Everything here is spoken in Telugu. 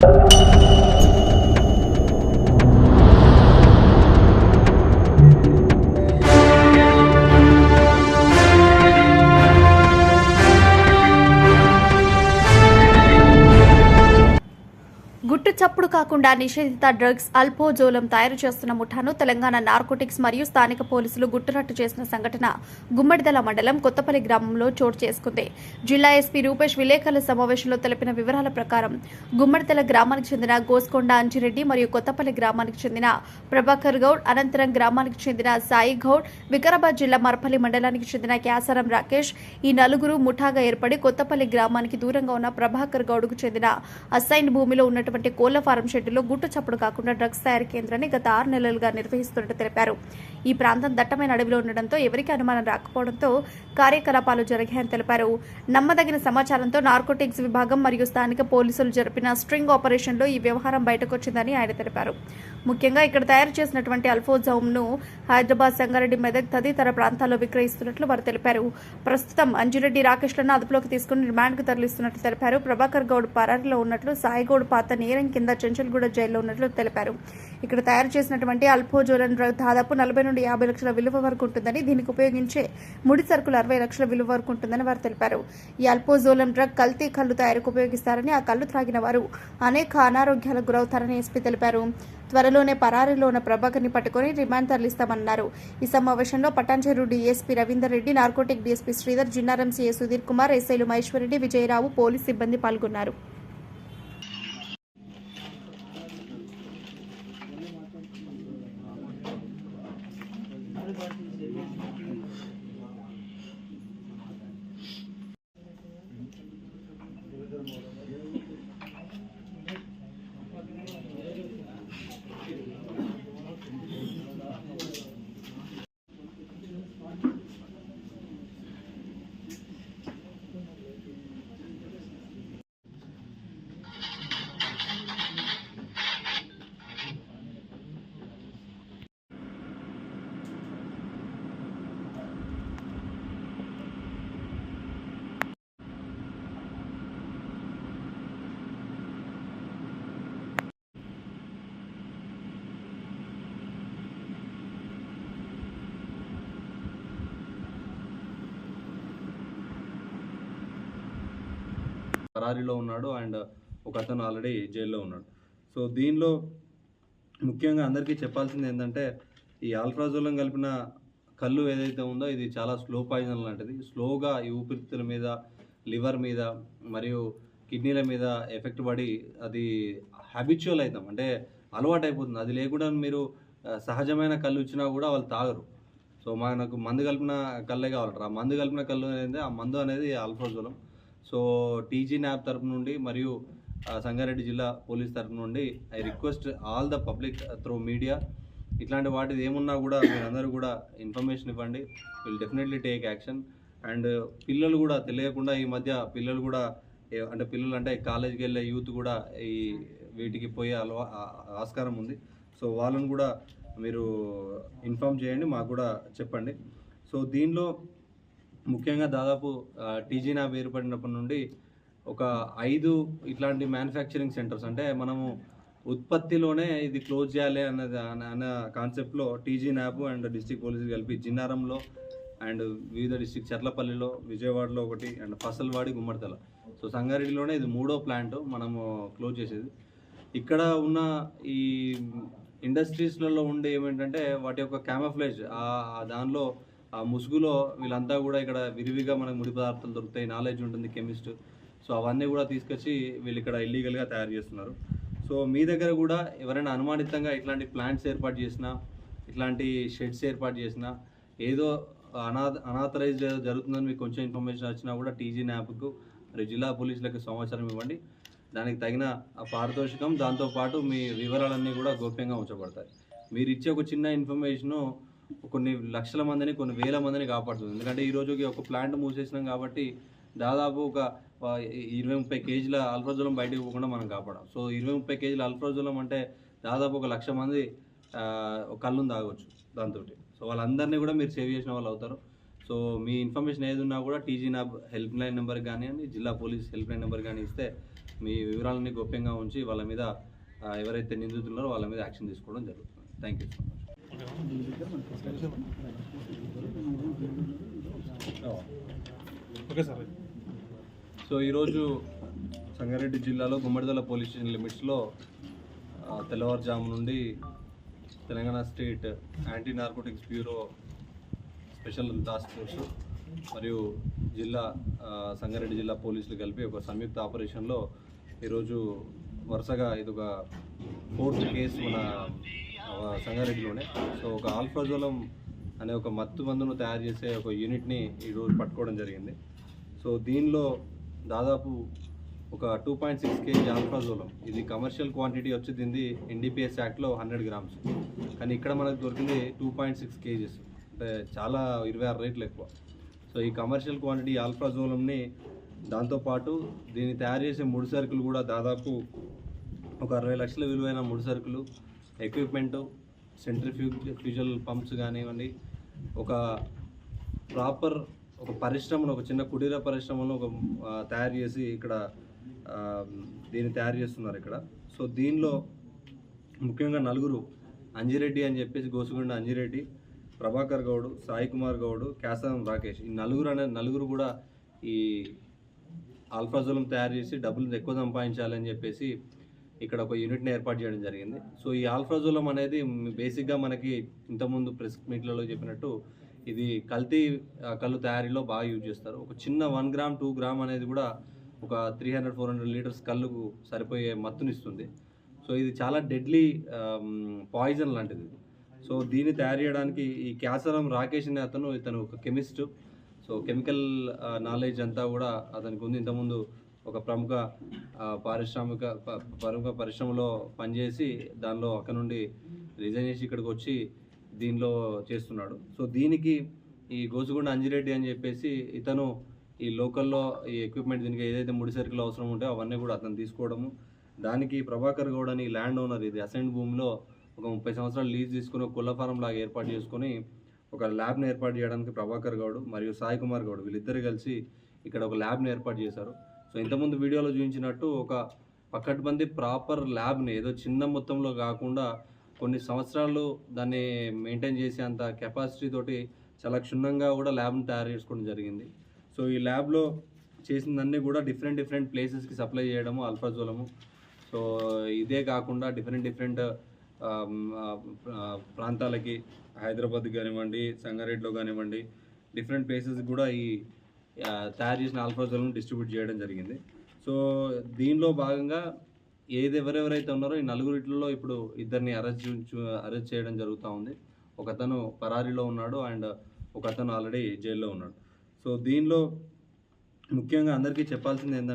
you. గుట్టు చప్పుడు కాకుండా నిషేధిత డ్రగ్స్ అల్పోజోలం తయారు చేస్తున్న ముఠాను తెలంగాణ నార్కోటిక్స్ మరియు స్థానిక పోలీసులు గుట్టురట్టు చేసిన సంఘటన గుమ్మడిదల మండలం కొత్తపల్లి గ్రామంలో చోటు చేసుకుంది. జిల్లా ఎస్పీ రూపేష్ విలేకరుల సమావేశంలో తెలిపిన వివరాల ప్రకారం గుమ్మడిదల గ్రామానికి చెందిన గోస్కొండ అంజిరెడ్డి మరియు కొత్తపల్లి గ్రామానికి చెందిన ప్రభాకర్ గౌడ్ అనంతరం గ్రామానికి చెందిన సాయి గౌడ్ వికారాబాద్ జిల్లా మరపల్లి మండలానికి చెందిన క్యాసారం రాకేష్ ఈ నలుగురు ముఠాగా ఏర్పడి కొత్తపల్లి గ్రామానికి దూరంగా ఉన్న ప్రభాకర్ గౌడ్కు చెందిన అసైన్ భూమిలో ఉన్నటువంటి కోళ్ళ ఫారం షెడ్డులో గుట్టు చప్పుడు కాకుండా డ్రగ్స్ తయారీ కేంద్రాన్ని గత ఆరు నెలలుగా నిర్వహిస్తున్నట్టు తెలిపారు. ఈ ప్రాంతం దట్టమైన అడవిలో ఉండడంతో ఎవరికీ అనుమానం రాకపోవడంతో కార్యకలాపాలు జరిగాయని తెలిపారు. నమ్మదగిన సమాచారంతో నార్కోటిక్స్ విభాగం మరియు స్థానిక పోలీసులు జరిపిన స్ట్రింగ్ ఆపరేషన్లో ఈ వ్యవహారం బయటకొచ్చిందని ఆయన తెలిపారు. ముఖ్యంగా ఇక్కడ తయారు చేసినటువంటి అల్ఫోజౌమ్ను హైదరాబాద్ సంగారెడ్డి మెదక్ తదితర ప్రాంతాల్లో విక్రయిస్తున్నట్లు వారు తెలిపారు. ప్రస్తుతం అంజురెడ్డి రాకేష్లను అదుపులోకి తీసుకుని రిమాండ్కు తరలిస్తున్నట్లు తెలిపారు. ప్రభాకర్ గౌడ్ పరారిలో ఉన్నట్లు సాయిగౌడ్ పాత నేరం కింద చెంచల్గూడ జైల్లో ఉన్నట్లు తెలిపారు. ఇక్కడ తయారు చేసినటువంటి అల్పోజోలన్ డ్రగ్ దాదాపు నలభై నుండి యాభై లక్షల విలువ వరకు ఉంటుందని దీనికి ఉపయోగించే ముడి సరుకులు అరవై లక్షల విలువ వరకు ఉంటుందని వారు తెలిపారు. ఈ అల్పోజోలన్ డ్రగ్ కల్తీ కళ్ళు తయారుకు ఉపయోగిస్తారని ఆ కళ్ళు త్రాగిన వారు అనేక అనారోగ్యాలకు గురవుతారని ఎస్పీ తెలిపారు. త్వరలోనే పరారీలో ఉన్న ప్రభాకర్ని పట్టుకుని రిమాండ్ తరలిస్తామన్నారు. ఈ సమావేశంలో Patancheru DSP Ravinder Reddy narcotic DSP Sridhar Jinnaram CA Sudheer Kumar ఎస్ఐలు మహేశ్వరరెడ్డి విజయరావు పోలీస్ సిబ్బంది పాల్గొన్నారు. పరారీలో ఉన్నాడు అండ్ ఒక అతను ఆల్రెడీ జైల్లో ఉన్నాడు. సో దీనిలో ముఖ్యంగా అందరికీ చెప్పాల్సింది ఏంటంటే ఈ ఆల్ఫ్రాజోలం కలిపిన కళ్ళు ఏదైతే ఉందో ఇది చాలా స్లో పాయిజన్ లాంటిది. స్లోగా ఈ ఊపిరితిత్తుల మీద లివర్ మీద మరియు కిడ్నీల మీద ఎఫెక్ట్ పడి అది హ్యాబిచువల్ అవుతాం. అంటే అలవాటు అయిపోతుంది అది లేకుండా మీరు సహజమైన కళ్ళు ఇచ్చినా కూడా వాళ్ళు తాగరు. సో మనకు మందు కలిపిన కళ్ళే కావాలంటారు. ఆ మందు కలిపిన కళ్ళు అనేది ఆ మందు అనేది ఆల్ఫ్రాజోలం సో టీజీ న్యాప్ తరపు నుండి మరియు సంగారెడ్డి జిల్లా పోలీస్ తరపు నుండి I request all the public through media. ఇట్లాంటి వాటిది ఏమున్నా కూడా మీరందరూ కూడా ఇన్ఫర్మేషన్ ఇవ్వండి. Will definitely take action and పిల్లలు కూడా తెలియకుండా ఈ మధ్య పిల్లలు కూడా ఏ- అంటే పిల్లలు అంటే కాలేజీకి వెళ్ళే యూత్ కూడా ఈ వీటికి పోయే అలవా ఆస్కారం ఉంది. సో వాళ్ళని కూడా మీరు ఇన్ఫామ్ చేయండి మాకు కూడా చెప్పండి. సో దీనిలో ముఖ్యంగా దాదాపు టీజీ నాబ్ ఏర్పడినప్పటి నుండి ఒక ఐదు ఇట్లాంటి మ్యానుఫ్యాక్చరింగ్ సెంటర్స్ అంటే మనము ఉత్పత్తిలోనే ఇది క్లోజ్ చేయాలి అన్నది అన్న- అన్న కాన్సెప్ట్లో టీజీ నాబ్ అండ్ డిస్టిక్ పోలీసులు కలిపి జిన్నారంలో అండ్ వివిధ డిస్టిక్ చర్లపల్లిలో విజయవాడలో ఒకటి అండ్ ఫసల్వాడి గుమ్మడితల. సో సంగారెడ్డిలోనే ఇది మూడో ప్లాంట్ మనము క్లోజ్ చేసేది. ఇక్కడ ఉన్న ఈ ఇండస్ట్రీస్లలో ఉండే ఏమిటంటే వాటి యొక్క క్యామఫ్లేజ్ దానిలో ఆ ముసుగులో వీళ్ళంతా కూడా ఇక్కడ విరివిగా మనకు ముడి పదార్థాలు దొరుకుతాయి నాలెడ్జ్ ఉంటుంది కెమిస్ట్ సో అవన్నీ కూడా తీసుకొచ్చి వీళ్ళు ఇక్కడ ఇల్లీగల్గా తయారు చేస్తున్నారు. సో మీ దగ్గర కూడా ఎవరైనా అనుమానితంగా ఇట్లాంటి ప్లాంట్స్ ఏర్పాటు చేసినా ఇట్లాంటి షెడ్స్ ఏర్పాటు చేసినా ఏదో అనా అనాథరైజ్ జరుగుతుందని మీకు కొంచెం ఇన్ఫర్మేషన్ వచ్చినా కూడా టీజీ న్యాప్కు జిల్లా పోలీసులకు సమాచారం ఇవ్వండి. దానికి తగిన పారితోషికం దాంతోపాటు మీ వివరాలన్నీ కూడా గోప్యంగా ఉంచబడతాయి. మీరు ఇచ్చే ఒక చిన్న ఇన్ఫర్మేషను కొన్ని లక్షల మందిని కొన్ని వేల మందిని కాపాడుతుంది. ఎందుకంటే ఈ రోజుకి ఒక ప్లాంట్ మూసేసినాం కాబట్టి దాదాపు ఒక ఇరవై ముప్పై కేజీల అల్ఫ్రాజోలం బయటకు పోకుండా మనం కాపాడాం. సో ఇరవై ముప్పై కేజీల అల్ఫ్రాజోలం అంటే దాదాపు ఒక లక్ష మంది కళ్ళును తాగొచ్చు దాంతో సో వాళ్ళందరినీ కూడా మీరు సేవ్ చేసిన వాళ్ళు అవుతారు. సో మీ ఇన్ఫర్మేషన్ ఏది ఉన్నా కూడా TG NAB help line number కానివ్వండి జిల్లా పోలీస్ హెల్ప్ లైన్ నెంబర్ కానీ ఇస్తే మీ వివరాలన్నీ గోప్యంగా ఉంచి వాళ్ళ మీద ఎవరైతే నిందితున్నారో వాళ్ళ మీద యాక్షన్ తీసుకోవడం జరుగుతుంది. Thank you so much. Okay sir. So ఈరోజు సంగారెడ్డి జిల్లాలో గుమ్మడిదల పోలీస్ స్టేషన్ లిమిట్స్లో తెల్లవారుజాము నుండి Telangana state anti narcotics bureau special task force మరియు జిల్లా సంగారెడ్డి జిల్లా పోలీసులు కలిపి ఒక సంయుక్త ఆపరేషన్లో ఈరోజు వరుసగా ఇది ఒక ఫోర్త్ కేసు మన సంగారెడ్డిలోనే. సో ఒక ఆల్ఫాజోలం అనే ఒక మత్తు మందును తయారు చేసే ఒక యూనిట్ని ఈరోజు పట్టుకోవడం జరిగింది. సో దీనిలో దాదాపు ఒక two point six KG alprazolam ఇది కమర్షియల్ క్వాంటిటీ వచ్చి దీనిది ఎన్డీపీఎస్ యాక్ట్లో హండ్రెడ్ గ్రామ్స్. కానీ ఇక్కడ మనకు దొరికింది టూ పాయింట్ సిక్స్ కేజీస్. అంటే చాలా ఇరవై ఆరు రేట్లు ఎక్కువ. సో ఈ కమర్షియల్ క్వాంటిటీ ఆల్ఫాజోలంని దాంతోపాటు దీన్ని తయారు చేసే ముడి సరుకులు కూడా దాదాపు ఒక అరవై లక్షల విలువైన ముడి సరుకులు ఎక్విప్మెంటు సెంట్రిఫ్యూజ్ ఫ్యూజల్ పంప్స్ కానివ్వండి ఒక ప్రాపర్ ఒక పరిశ్రమను ఒక చిన్న కుటీర పరిశ్రమను ఒక తయారు చేసి ఇక్కడ దీన్ని తయారు చేస్తున్నారు ఇక్కడ. సో దీనిలో ముఖ్యంగా నలుగురు అంజిరెడ్డి అని చెప్పేసి గోసుగుండ అంజిరెడ్డి ప్రభాకర్ గౌడ్ సాయి కుమార్ గౌడ్ కేశవం రాకేష్. ఈ నలుగురు అనే నలుగురు కూడా ఈ ఆల్ఫాజోలం తయారు చేసి డబ్బులు ఎక్కువ సంపాదించాలని చెప్పేసి ఇక్కడ ఒక యూనిట్ని ఏర్పాటు చేయడం జరిగింది. సో ఈ ఆల్ఫ్రాజోలం అనేది బేసిక్గా మనకి ఇంతకుముందు ప్రెస్ మీట్లలో చెప్పినట్టు ఇది కల్తీ కళ్ళు తయారీలో బాగా యూజ్ చేస్తారు. ఒక చిన్న వన్ గ్రామ్ టూ గ్రామ్ అనేది కూడా ఒక three hundred four hundred litres కళ్ళుకు సరిపోయే మత్తునిస్తుంది సో ఇది చాలా డెడ్లీ పాయిజన్ లాంటిది. సో దీన్ని తయారు చేయడానికి ఈ క్యాసరం రాకేష్ అనే అతను ఇతను ఒక కెమిస్ట్. సో కెమికల్ నాలెడ్జ్ అంతా కూడా అతనికి ఉంది. ఇంతకుముందు ఒక ప్రముఖ పారిశ్రామిక ప- ప్రముఖ పరిశ్రమలో పనిచేసి దానిలో అక్కడ నుండి రిజైన్ చేసి ఇక్కడికి వచ్చి దీనిలో చేస్తున్నాడు. సో దీనికి ఈ గోసుగుండ అంజిరెడ్డి అని చెప్పేసి ఇతను ఈ లోకల్లో ఈ ఎక్విప్మెంట్ దీనికి ఏదైతే ముడి సరుకులు అవసరం ఉంటే అవన్నీ కూడా అతను తీసుకోవడము. దానికి ప్రభాకర్ గౌడ్ అని ల్యాండ్ ఓనర్ ఇది. అసెంట్ భూమిలో ఒక ముప్పై సంవత్సరాలు లీజ్ తీసుకుని ఒక కుల్ల ఫారం లాగా ఏర్పాటు చేసుకొని ఒక ల్యాబ్ని ఏర్పాటు చేయడానికి ప్రభాకర్ గౌడ్ మరియు సాయి కుమార్ గౌడ్ వీళ్ళిద్దరు కలిసి ఇక్కడ ఒక ల్యాబ్ని ఏర్పాటు చేశారు. సో ఇంతకుముందు వీడియోలో చూపించినట్టు ఒక పక్కటిబంది ప్రాపర్ ల్యాబ్ని ఏదో చిన్న మొత్తంలో కాకుండా కొన్ని సంవత్సరాలు దాన్ని మెయింటైన్ చేసే అంత కెపాసిటీ తోటి చాలా క్షుణ్ణంగా కూడా ల్యాబ్ని తయారు చేసుకోవడం జరిగింది. సో ఈ ల్యాబ్లో చేసిందన్నీ కూడా డిఫరెంట్ డిఫరెంట్ ప్లేసెస్కి సప్లై చేయడము అల్ఫాజోలము సో ఇదే కాకుండా డిఫరెంట్ డిఫరెంట్ ప్రాంతాలకి హైదరాబాద్ కానివ్వండి సంగారెడ్డిలో కానివ్వండి డిఫరెంట్ ప్లేసెస్ కూడా ఈ తయారు చేసిన ఆల్ఫాజోలను డిస్ట్రిబ్యూట్ చేయడం జరిగింది. సో దీనిలో భాగంగా ఏది ఎవరెవరైతే ఉన్నారో ఈ నలుగురిలో ఇప్పుడు ఇద్దరిని అరెస్ట్ అరెస్ట్ చేయడం జరుగుతూ ఉంది. ఒక అతను పరారీలో ఉన్నాడు అండ్ ఒక అతను ఆల్రెడీ జైల్లో ఉన్నాడు. సో దీనిలో ముఖ్యంగా అందరికీ చెప్పాల్సింది ఏంటంటే